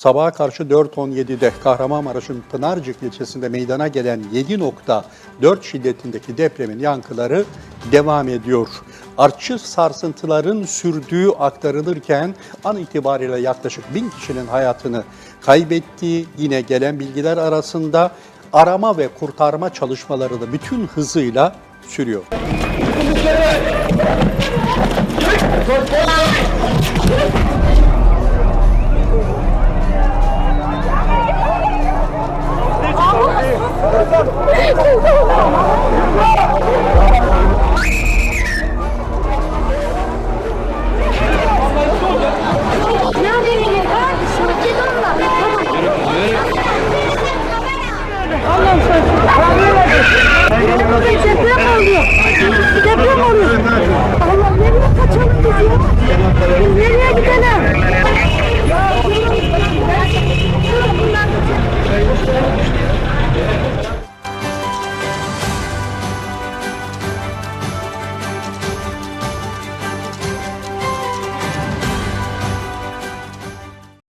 Sabaha karşı 4.17'de Kahramanmaraş'ın Pınarcık ilçesinde meydana gelen 7.4 şiddetindeki depremin yankıları devam ediyor. Artçı sarsıntıların sürdüğü aktarılırken an itibariyle yaklaşık bin kişinin hayatını kaybettiği yine gelen bilgiler arasında arama ve kurtarma çalışmaları da bütün hızıyla sürüyor. Deprem oluyor. Deprem oluyor. Allah nereye kaçalım biz ya?